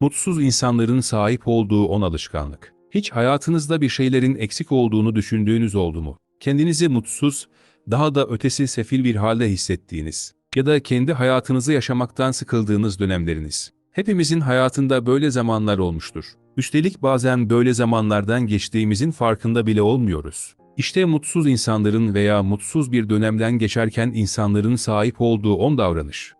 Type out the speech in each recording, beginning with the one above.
Mutsuz insanların sahip olduğu 10 alışkanlık. Hiç hayatınızda bir şeylerin eksik olduğunu düşündüğünüz oldu mu? Kendinizi mutsuz, daha da ötesi sefil bir halde hissettiğiniz ya da kendi hayatınızı yaşamaktan sıkıldığınız dönemleriniz. Hepimizin hayatında böyle zamanlar olmuştur. Üstelik bazen böyle zamanlardan geçtiğimizin farkında bile olmuyoruz. İşte mutsuz insanların veya mutsuz bir dönemden geçerken insanların sahip olduğu 10 davranış.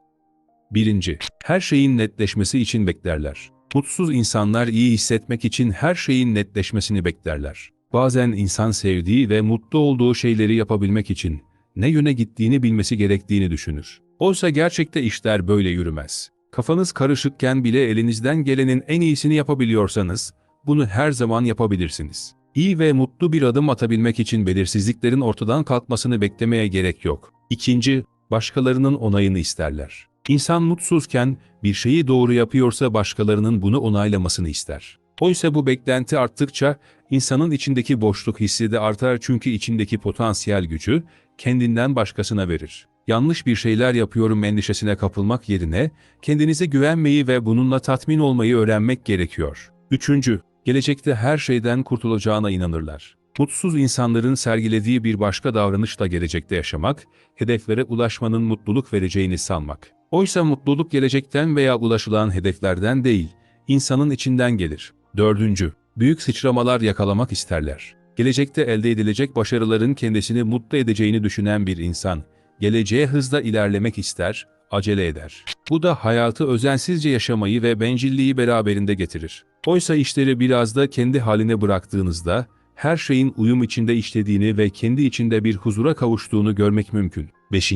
1. Her şeyin netleşmesi için beklerler. Mutsuz insanlar iyi hissetmek için her şeyin netleşmesini beklerler. Bazen insan sevdiği ve mutlu olduğu şeyleri yapabilmek için ne yöne gittiğini bilmesi gerektiğini düşünür. Oysa gerçekte işler böyle yürümez. Kafanız karışıkken bile elinizden gelenin en iyisini yapabiliyorsanız, bunu her zaman yapabilirsiniz. İyi ve mutlu bir adım atabilmek için belirsizliklerin ortadan kalkmasını beklemeye gerek yok. İkinci, başkalarının onayını isterler. İnsan mutsuzken bir şeyi doğru yapıyorsa başkalarının bunu onaylamasını ister. Oysa bu beklenti arttıkça insanın içindeki boşluk hissi de artar çünkü içindeki potansiyel gücü kendinden başkasına verir. Yanlış bir şeyler yapıyorum endişesine kapılmak yerine kendinize güvenmeyi ve bununla tatmin olmayı öğrenmek gerekiyor. Üçüncü, gelecekte her şeyden kurtulacağına inanırlar. Mutsuz insanların sergilediği bir başka davranış da gelecekte yaşamak, hedeflere ulaşmanın mutluluk vereceğini sanmak. Oysa mutluluk gelecekten veya ulaşılan hedeflerden değil, insanın içinden gelir. Dördüncü, büyük sıçramalar yakalamak isterler. Gelecekte elde edilecek başarıların kendisini mutlu edeceğini düşünen bir insan, geleceğe hızla ilerlemek ister, acele eder. Bu da hayatı özensizce yaşamayı ve bencilliği beraberinde getirir. Oysa işleri biraz da kendi haline bıraktığınızda, her şeyin uyum içinde işlediğini ve kendi içinde bir huzura kavuştuğunu görmek mümkün. 5.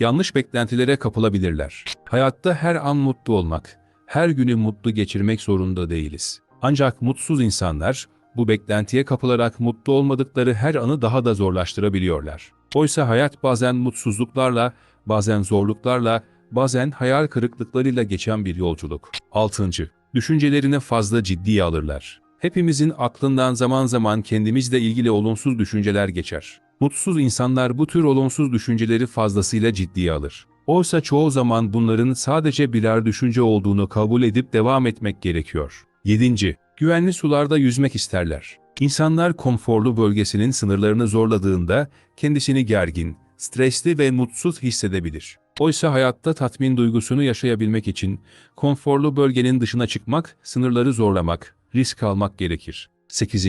Yanlış beklentilere kapılabilirler. Hayatta her an mutlu olmak, her günü mutlu geçirmek zorunda değiliz. Ancak mutsuz insanlar, bu beklentiye kapılarak mutlu olmadıkları her anı daha da zorlaştırabiliyorlar. Oysa hayat bazen mutsuzluklarla, bazen zorluklarla, bazen hayal kırıklıklarıyla geçen bir yolculuk. 6. Düşüncelerini fazla ciddiye alırlar. Hepimizin aklından zaman zaman kendimizle ilgili olumsuz düşünceler geçer. Mutsuz insanlar bu tür olumsuz düşünceleri fazlasıyla ciddiye alır. Oysa çoğu zaman bunların sadece birer düşünce olduğunu kabul edip devam etmek gerekiyor. 7. Güvenli sularda yüzmek isterler. İnsanlar konforlu bölgesinin sınırlarını zorladığında kendisini gergin, stresli ve mutsuz hissedebilir. Oysa hayatta tatmin duygusunu yaşayabilmek için konforlu bölgenin dışına çıkmak, sınırları zorlamak, risk almak gerekir. 8.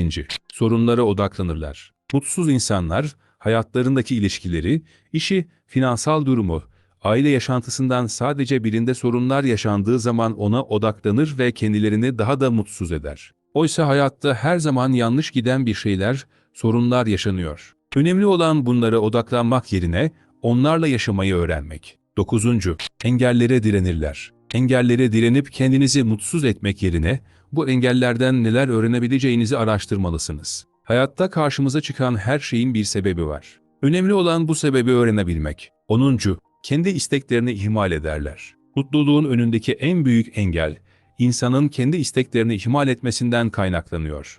Sorunlara odaklanırlar. Mutsuz insanlar hayatlarındaki ilişkileri, işi, finansal durumu, aile yaşantısından sadece birinde sorunlar yaşandığı zaman ona odaklanır ve kendilerini daha da mutsuz eder. Oysa hayatta her zaman yanlış giden bir şeyler, sorunlar yaşanıyor. Önemli olan bunlara odaklanmak yerine onlarla yaşamayı öğrenmek. 9. Engellere direnirler. Engellere direnip kendinizi mutsuz etmek yerine bu engellerden neler öğrenebileceğinizi araştırmalısınız. Hayatta karşımıza çıkan her şeyin bir sebebi var. Önemli olan bu sebebi öğrenebilmek. 10. Kendi isteklerini ihmal ederler. Mutluluğun önündeki en büyük engel, insanın kendi isteklerini ihmal etmesinden kaynaklanıyor.